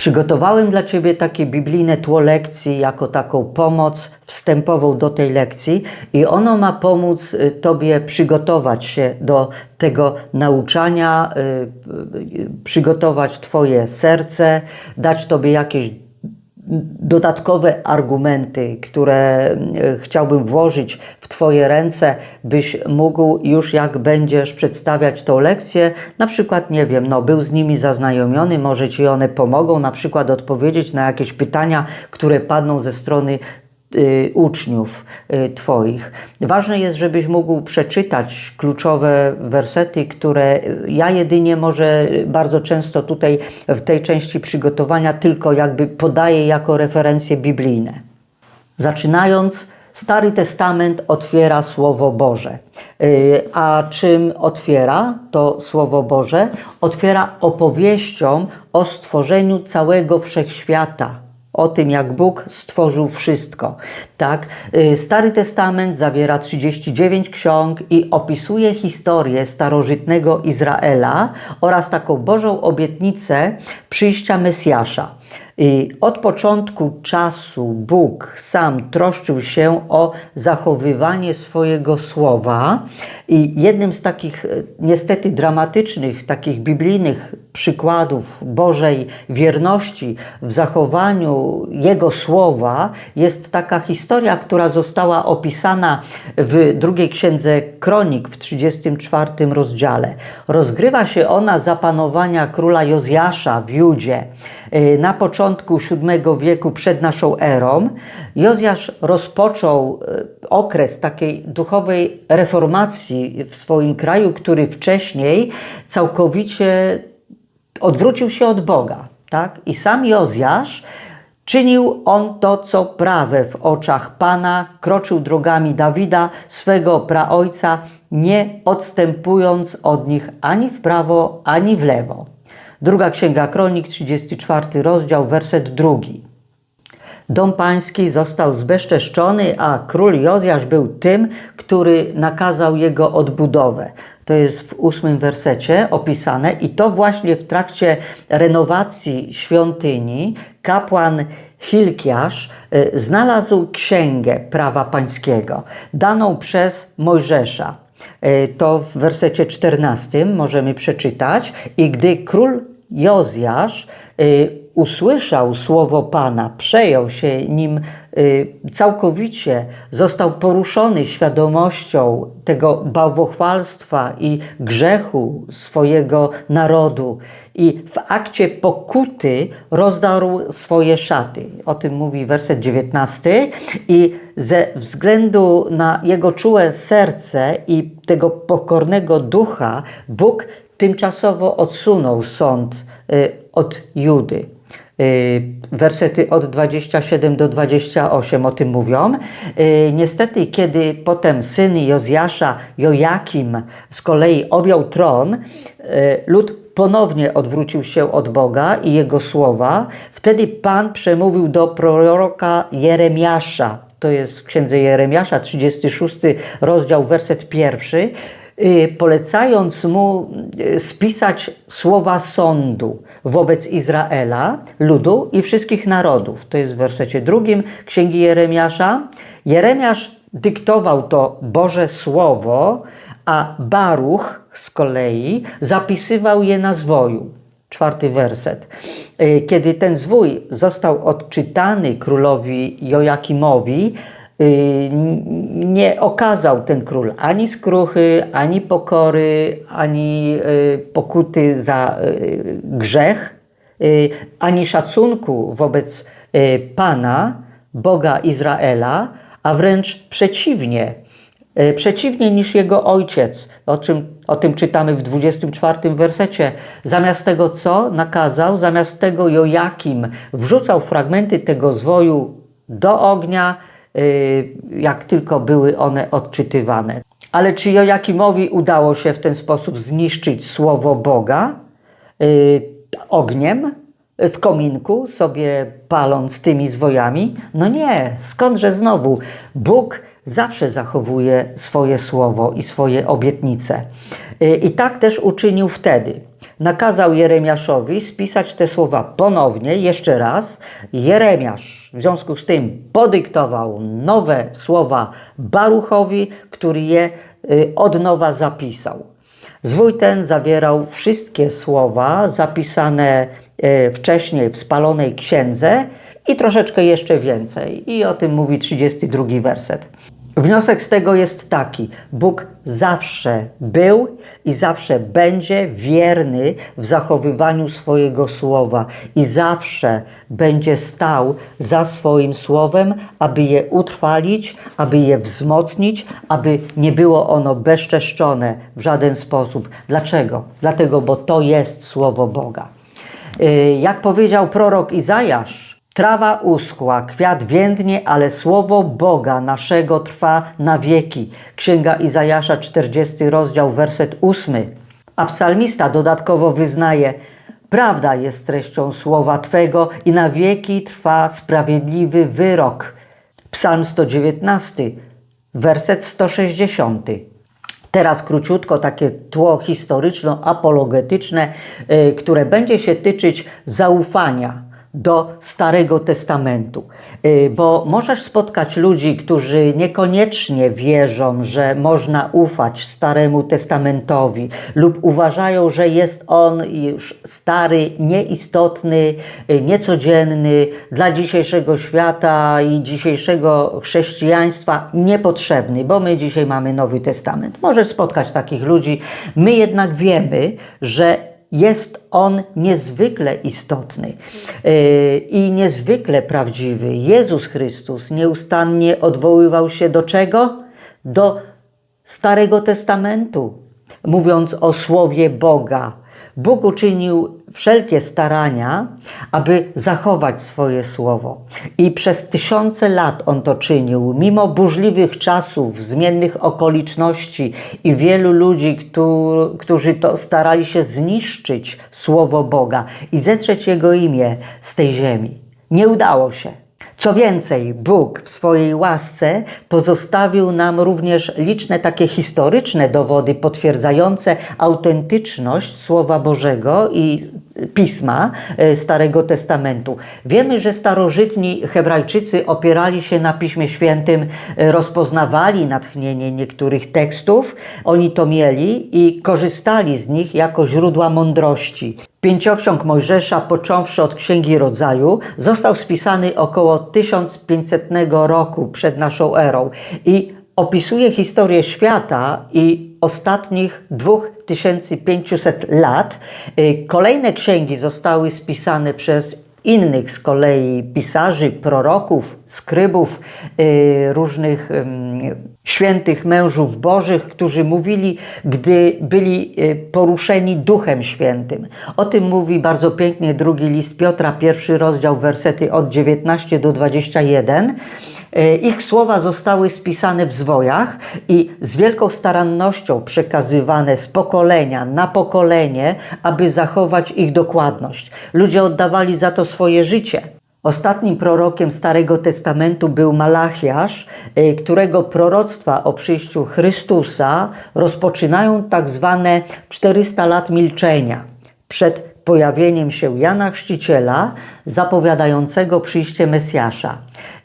Przygotowałem dla Ciebie takie biblijne tło lekcji jako taką pomoc wstępową do tej lekcji i ono ma pomóc y, Tobie przygotować się do tego nauczania, y, y, przygotować Twoje serce, dać Tobie jakieś dodatkowe argumenty, które e, chciałbym włożyć w Twoje ręce, byś mógł już jak będziesz przedstawiać tą lekcję, na przykład, nie wiem, no, był z nimi zaznajomiony, może Ci one pomogą, na przykład odpowiedzieć na jakieś pytania, które padną ze strony uczniów y, Twoich. Ważne jest, żebyś mógł przeczytać kluczowe wersety, które ja jedynie może bardzo często tutaj w tej części przygotowania tylko jakby podaję jako referencje biblijne. Zaczynając, Stary Testament otwiera Słowo Boże. Y, A czym otwiera to Słowo Boże? Otwiera opowieścią o stworzeniu całego wszechświata o tym, jak Bóg stworzył wszystko. Tak? Y, Stary Testament zawiera 39 ksiąg i opisuje historię starożytnego Izraela oraz taką Bożą obietnicę przyjścia Mesjasza. I od początku czasu Bóg sam troszczył się o zachowywanie swojego słowa i jednym z takich e, niestety dramatycznych, takich biblijnych przykładów Bożej wierności w zachowaniu Jego słowa jest taka historia, która została opisana w drugiej księdze Kronik w 34 rozdziale. Rozgrywa się ona za panowania króla Jozjasza w Judzie. Y, na początku VII wieku przed naszą erą Jozjasz rozpoczął y, okres takiej duchowej reformacji w swoim kraju, który wcześniej całkowicie odwrócił się od Boga. Tak? I sam Jozjasz Czynił on to, co prawe w oczach Pana, kroczył drogami Dawida, swego praojca, nie odstępując od nich ani w prawo, ani w lewo. Druga Księga Kronik, 34 rozdział, werset drugi. Dom pański został zbezczeszczony, a król Jozjasz był tym, który nakazał jego odbudowę. To jest w ósmym wersecie opisane i to właśnie w trakcie renowacji świątyni kapłan Hilkiasz y, znalazł księgę prawa pańskiego, daną przez Mojżesza. Y, to w wersecie 14 możemy przeczytać. I gdy król Jozjasz y, usłyszał słowo Pana, przejął się nim y, całkowicie, został poruszony świadomością tego bałwochwalstwa i grzechu swojego narodu i w akcie pokuty rozdarł swoje szaty. O tym mówi werset 19 i ze względu na jego czułe serce i tego pokornego ducha Bóg tymczasowo odsunął sąd y, od Judy. Y, wersety od 27 do 28 o tym mówią. Y, niestety, kiedy potem syn Jozjasza, Jojakim z kolei objął tron, lud ponownie odwrócił się od Boga i jego słowa. Wtedy Pan przemówił do proroka Jeremiasza. To jest w księdze Jeremiasza, 36 rozdział, werset pierwszy. Y, polecając mu y, spisać słowa sądu wobec Izraela, ludu i wszystkich narodów. To jest w wersecie drugim Księgi Jeremiasza. Jeremiasz dyktował to Boże Słowo, a Baruch z kolei zapisywał je na zwoju. Czwarty werset. Y, kiedy ten zwój został odczytany królowi Joakimowi, nie okazał ten król ani skruchy, ani pokory, ani y, pokuty za y, grzech, ani szacunku wobec Pana, Boga Izraela, a wręcz przeciwnie, przeciwnie niż jego ojciec, o, czym, o tym czytamy w 24 wersecie. Zamiast tego, co nakazał, zamiast tego Jojakim wrzucał fragmenty tego zwoju do ognia, Y, jak tylko były one odczytywane. Ale czy Joakimowi udało się w ten sposób zniszczyć słowo Boga y, ogniem w kominku, sobie paląc tymi zwojami? No nie, skądże znowu? Bóg zawsze zachowuje swoje słowo i swoje obietnice. Y, I tak też uczynił wtedy. Nakazał Jeremiaszowi spisać te słowa ponownie, jeszcze raz. Jeremiasz w związku z tym podyktował nowe słowa Baruchowi, który je y, od nowa zapisał. Zwój ten zawierał wszystkie słowa zapisane y, wcześniej w spalonej księdze i troszeczkę jeszcze więcej. I o tym mówi 32 werset. Wniosek z tego jest taki: Bóg zawsze był i zawsze będzie wierny w zachowywaniu swojego słowa i zawsze będzie stał za swoim słowem, aby je utrwalić, aby je wzmocnić, aby nie było ono bezczeszczone w żaden sposób. Dlaczego? Dlatego, bo to jest słowo Boga. Y, Jak powiedział prorok Izajasz, Trawa uschła, kwiat więdnie, ale słowo Boga naszego trwa na wieki. Księga Izajasza, 40 rozdział, werset 8. A psalmista dodatkowo wyznaje: Prawda jest treścią słowa Twego i na wieki trwa sprawiedliwy wyrok. Psalm 119, werset 160. Teraz króciutko takie tło historyczno-apologetyczne, y, które będzie się tyczyć zaufania do Starego Testamentu. Y, Bo możesz spotkać ludzi, którzy niekoniecznie wierzą, że można ufać Staremu Testamentowi, lub uważają, że jest on już stary, nieistotny, y, niecodzienny, dla dzisiejszego świata i dzisiejszego chrześcijaństwa niepotrzebny, bo my dzisiaj mamy Nowy Testament. Możesz spotkać takich ludzi. My jednak wiemy, że jest on niezwykle istotny yy, i niezwykle prawdziwy. Jezus Chrystus nieustannie odwoływał się do czego? Do Starego Testamentu, mówiąc o Słowie Boga. Bóg uczynił wszelkie starania, aby zachować swoje słowo. I przez tysiące lat on to czynił, mimo burzliwych czasów, zmiennych okoliczności i wielu ludzi, którzy, którzy to starali się zniszczyć słowo Boga i zetrzeć jego imię z tej ziemi. Nie udało się. Co więcej, Bóg w swojej łasce pozostawił nam również liczne takie historyczne dowody potwierdzające autentyczność Słowa Bożego i pisma e, Starego Testamentu. Wiemy, że starożytni Hebrajczycy opierali się na Piśmie Świętym, e, rozpoznawali natchnienie niektórych tekstów, oni to mieli i korzystali z nich jako źródła mądrości. Pięcioksiąg Mojżesza, począwszy od Księgi Rodzaju, został spisany około 1500 roku przed naszą erą i opisuje historię świata i ostatnich 2500 lat. Y, Kolejne księgi zostały spisane przez innych z kolei pisarzy, proroków, skrybów, y, różnych świętych mężów bożych, którzy mówili, gdy byli y, poruszeni Duchem Świętym. O tym mówi bardzo pięknie drugi list Piotra, pierwszy rozdział, wersety od 19 do 21. Y, Ich słowa zostały spisane w zwojach i z wielką starannością przekazywane z pokolenia na pokolenie, aby zachować ich dokładność. Ludzie oddawali za to swoje życie. Ostatnim prorokiem Starego Testamentu był Malachiasz, y, którego proroctwa o przyjściu Chrystusa rozpoczynają tak zwane 400 lat milczenia przed pojawieniem się Jana Chrzciciela, zapowiadającego przyjście Mesjasza.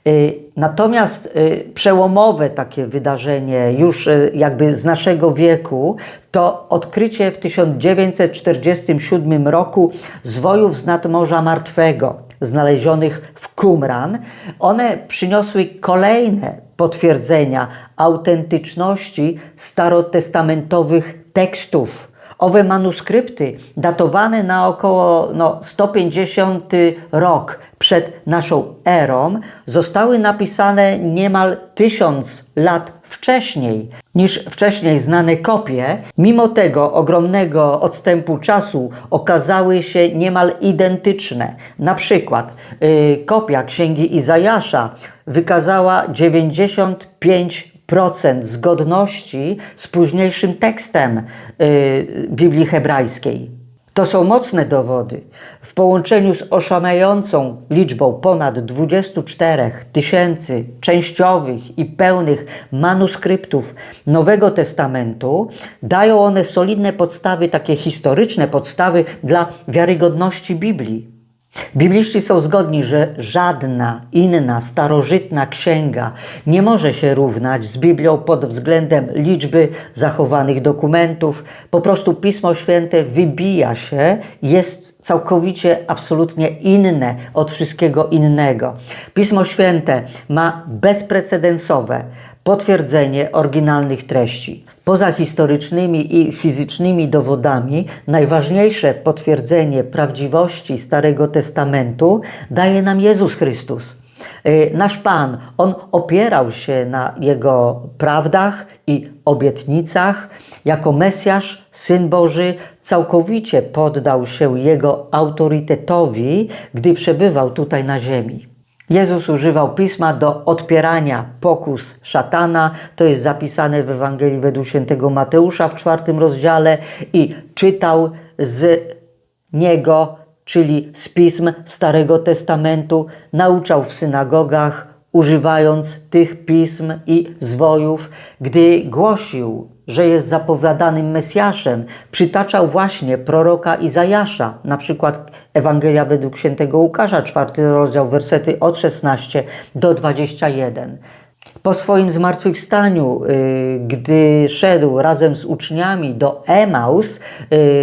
Y, Natomiast y, przełomowe takie wydarzenie już y, jakby z naszego wieku to odkrycie w 1947 roku zwojów z nadmorza martwego znalezionych w Qumran. One przyniosły kolejne potwierdzenia autentyczności starotestamentowych tekstów. Owe manuskrypty, datowane na około no, 150 rok przed naszą erą, zostały napisane niemal tysiąc lat wcześniej niż wcześniej znane kopie. Mimo tego ogromnego odstępu czasu okazały się niemal identyczne. Na przykład yy, kopia księgi Izajasza wykazała 95 procent zgodności z późniejszym tekstem y, Biblii hebrajskiej. To są mocne dowody. W połączeniu z oszałamiającą liczbą ponad 24 tysięcy częściowych i pełnych manuskryptów Nowego Testamentu dają one solidne podstawy, takie historyczne podstawy dla wiarygodności Biblii. Bibliści są zgodni, że żadna inna starożytna księga nie może się równać z Biblią pod względem liczby zachowanych dokumentów. Po prostu Pismo Święte wybija się, jest całkowicie, absolutnie inne od wszystkiego innego. Pismo Święte ma bezprecedensowe potwierdzenie oryginalnych treści. Poza historycznymi i fizycznymi dowodami, najważniejsze potwierdzenie prawdziwości Starego Testamentu daje nam Jezus Chrystus. Y, Nasz Pan, On opierał się na Jego prawdach i obietnicach. Jako Mesjasz, Syn Boży, całkowicie poddał się Jego autorytetowi, gdy przebywał tutaj na ziemi. Jezus używał pisma do odpierania pokus szatana. To jest zapisane w Ewangelii według świętego Mateusza w czwartym rozdziale i czytał z niego, czyli z pism Starego Testamentu, nauczał w synagogach, używając tych pism i zwojów, gdy głosił, że jest zapowiadanym Mesjaszem, przytaczał właśnie proroka Izajasza, na przykład Ewangelia według świętego Łukasza, czwarty rozdział, wersety od 16 do 21. Po swoim zmartwychwstaniu, y, gdy szedł razem z uczniami do Emaus,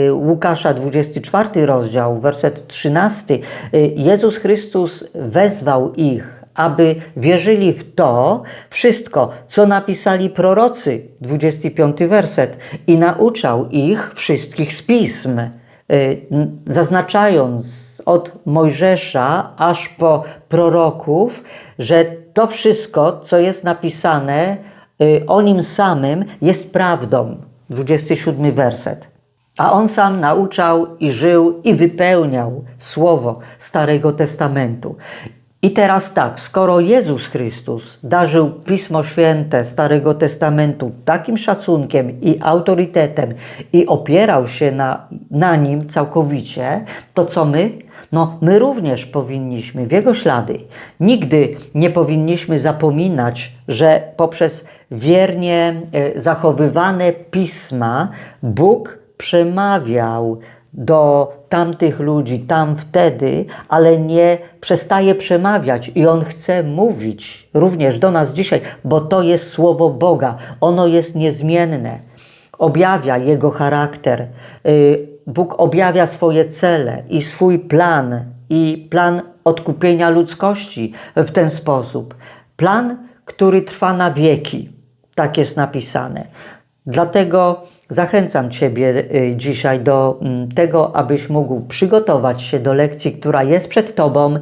y, Łukasza 24 rozdział, werset 13, y, Jezus Chrystus wezwał ich, aby wierzyli w to wszystko, co napisali prorocy, 25 werset, i nauczał ich wszystkich z pism, y, zaznaczając od Mojżesza aż po proroków, że to wszystko, co jest napisane y, o nim samym, jest prawdą. 27 werset. A on sam nauczał i żył i wypełniał słowo Starego Testamentu. I teraz tak, skoro Jezus Chrystus darzył Pismo Święte Starego Testamentu takim szacunkiem i autorytetem i opierał się na, na nim całkowicie, to co my? No, my również powinniśmy w jego ślady. Nigdy nie powinniśmy zapominać, że poprzez wiernie e, zachowywane pisma Bóg przemawiał do tamtych ludzi tam wtedy, ale nie przestaje przemawiać i On chce mówić również do nas dzisiaj, bo to jest słowo Boga. Ono jest niezmienne. Objawia Jego charakter. Y, Bóg objawia swoje cele i swój plan i plan odkupienia ludzkości w ten sposób. Plan, który trwa na wieki. Tak jest napisane. Dlatego zachęcam Ciebie y, dzisiaj do mm, tego, abyś mógł przygotować się do lekcji, która jest przed Tobą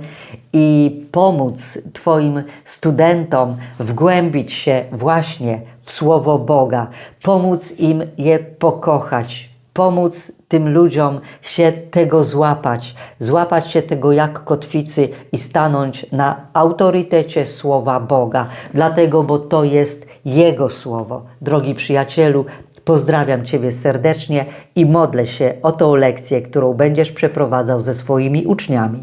i pomóc Twoim studentom wgłębić się właśnie w Słowo Boga, pomóc im je pokochać, pomóc tym ludziom się tego złapać, złapać się tego jak kotwicy i stanąć na autorytecie słowa Boga. Dlatego, bo to jest Jego słowo. Drogi przyjacielu, pozdrawiam Ciebie serdecznie i modlę się o tą lekcję, którą będziesz przeprowadzał ze swoimi uczniami.